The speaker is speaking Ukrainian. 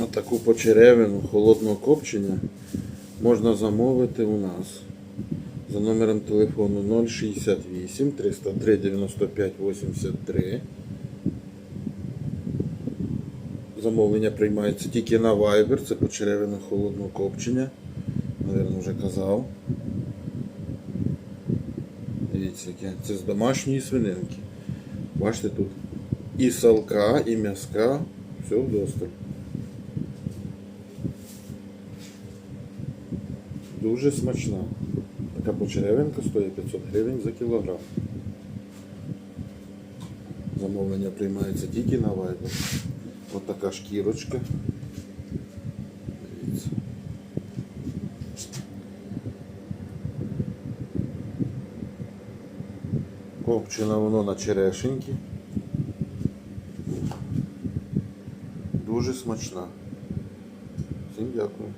На таку почеревину холодного копчення можна замовити у нас за номером телефону 068 303 95 83. Замовлення приймається тільки на Viber, це почеревина холодного копчення. Наверно, вже казав. Дивіться, яке. Це з домашньої свининки. Бачите, тут і салка, і м'яска, все вдосталь. Дуже смачна. Така почеревинка стоїть 500 гривень за кілограм. Замовлення приймається тільки на Viber. Ось така шкірочка. Дивіться. Копчено воно на черешеньки. Дуже смачна. Всім дякую.